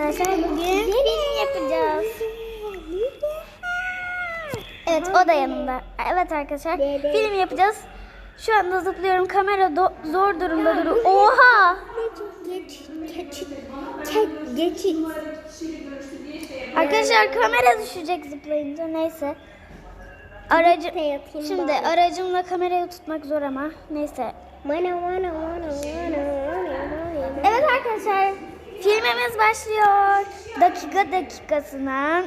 Arkadaşlar bugün film yapacağız. Evet o da yanımda. Evet arkadaşlar film yapacağız. Şu anda zıplıyorum. Kamera do- zor durumda duruyor. Oha! Geç, geç, geç, geç. Arkadaşlar kamera düşecek zıplayınca. Neyse. Aracı Şimdi aracımla kamerayı tutmak zor ama. Neyse. Evet arkadaşlar filmimiz başlıyor. Dakika dakikasına.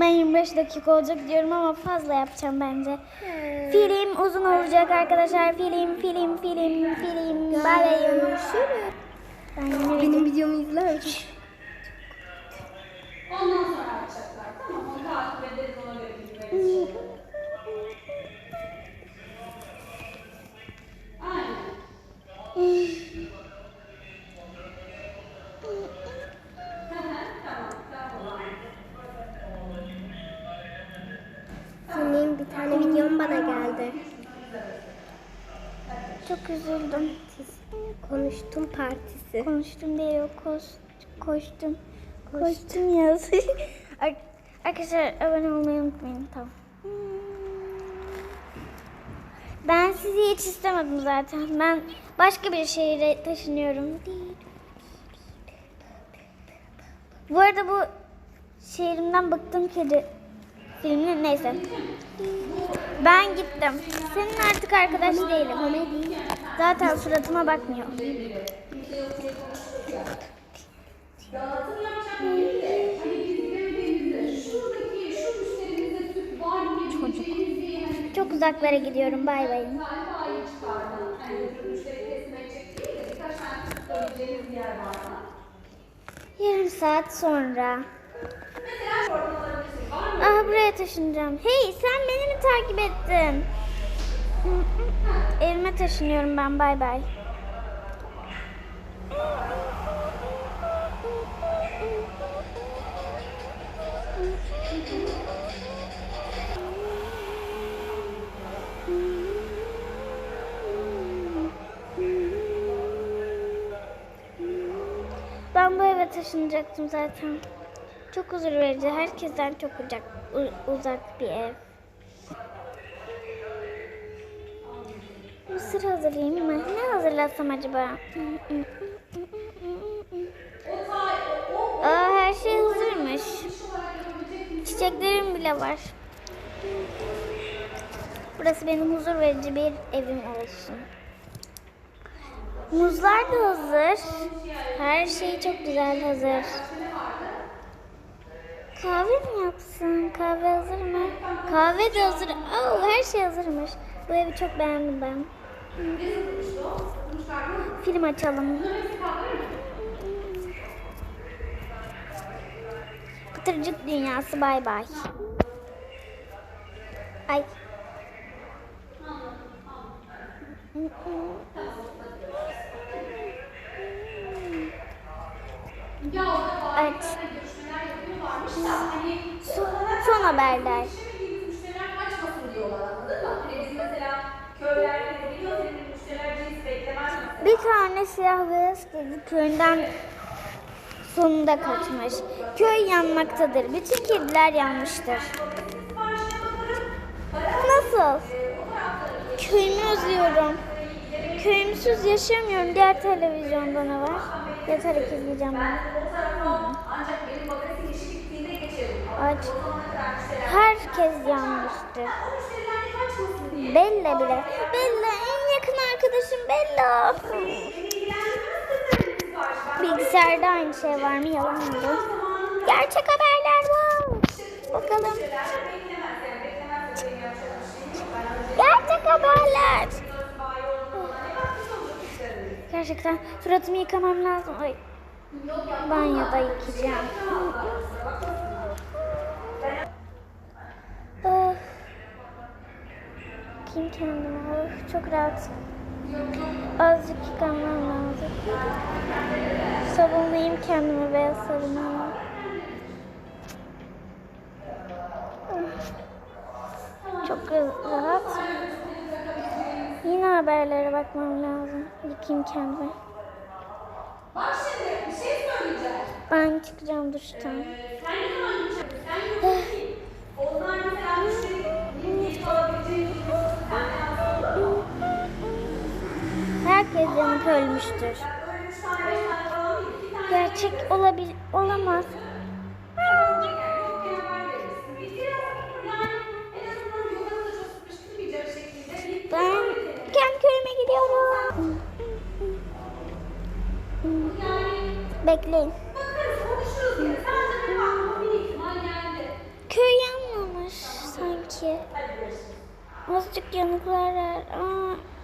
Ben 25 dakika olacak diyorum ama fazla yapacağım bence. Film uzun olacak arkadaşlar. Film, film, film, film. Bye Görüşürüz. Ben yine Benim videomu izler misin? Ondan sonra yapacaklar. Tamam onu takip ederiz ona göre geldi. çok üzüldüm. Konuştum partisi. Konuştum diye yok. Koş, koştum. Koştum yaz. Ar- Arkadaşlar abone olmayı unutmayın. Tamam. Ben sizi hiç istemedim zaten. Ben başka bir şehire taşınıyorum. Bu arada bu şehrimden bıktım kedi filmi neyse. Ben gittim. Senin artık arkadaş değilim. Zaten suratıma bakmıyor. Hani Çok uzaklara gidiyorum. Bay bay. galiba ayı çıkardı. Taşınacağım. Hey sen beni mi takip ettin? Evime taşınıyorum ben. Bay bay. Ben bu eve taşınacaktım zaten. Çok huzur verici. Herkesten çok uzak, uzak bir ev. Mısır hazırlayayım mı? Ne hazırlasam acaba? Aa, her şey hazırmış. Çiçeklerim bile var. Burası benim huzur verici bir evim olsun. Muzlar da hazır. Her şey çok güzel hazır. Kahve mi yapsın? Kahve hazır mı? Kahve de hazır. Oh, her şey hazırmış. Bu evi çok beğendim ben. Film açalım. Pıtırcık dünyası bay bay. Ay. Aç. Hani Son, son haberler. Bir tane siyah beyaz kedi köyünden sonunda kaçmış. Köy yanmaktadır. Bütün kediler yanmıştır. Nasıl? Köyümü özlüyorum. Köyümsüz yaşayamıyorum. Diğer televizyonda ne var? Yatarak izleyeceğim ben. Geçerim. Aç. Herkes diye. Bella bile. Bella en yakın arkadaşım Bella. Bilgisayarda aynı şey var mı? Yalan mı? Gerçek haberler var. Bakalım. Gerçek haberler. Gerçekten suratımı yıkamam lazım. Ay. Banyoda yıkayacağım. Of. Kim kendime? Of, çok rahat. Azıcık yıkamam lazım. Sabunlayayım kendimi beyaz sabunla. Çok rahat. Yine haberlere bakmam lazım. Yıkayayım kendimi. Bak şimdi bir şey söyleyeceğim. Ben çıkacağım duştan. Sen ne zaman. Onlar mesela müşteri da çok sıkıştırmayacak şekilde bir Ben kendi köyüme gidiyorum. Bekleyin. Köy yanmamış sanki. Azıcık yanıklar var. Aa.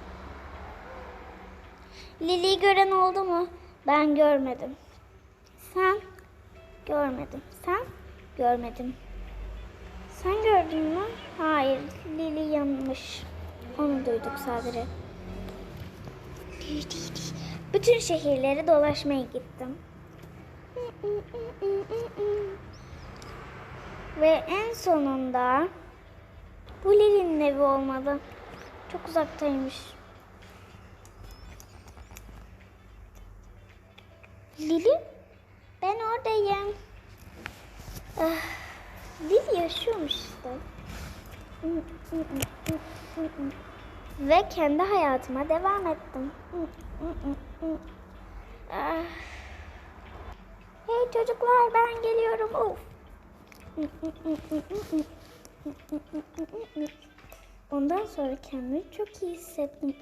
Lili'yi gören oldu mu? Ben görmedim. Sen? Görmedim. Sen? Görmedim. Sen gördün mü? Hayır. Lili yanmış. Onu duyduk sadece. Bütün şehirleri dolaşmaya gittim. Ve en sonunda bu Lili'nin evi olmalı. Çok uzaktaymış. Lili? Ben oradayım. Ah, Lili yaşıyormuş işte. Ve kendi hayatıma devam ettim. Ah. Hey çocuklar ben geliyorum. Of. Ondan sonra kendimi çok iyi hissettim.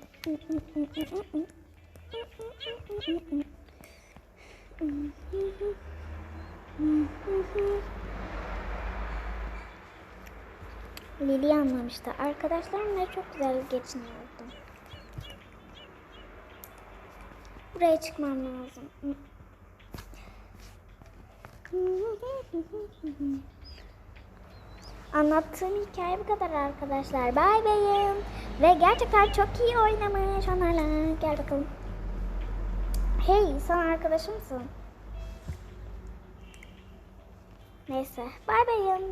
Lili anlamıştı. Arkadaşlarımla çok güzel geçiniyordum. Buraya çıkmam lazım. Anlattığım hikaye bu kadar arkadaşlar. Bay bayım. Ve gerçekten çok iyi oynamış onlarla. Gel bakalım. Hey sen arkadaşımsın. Neyse. Bay bayım.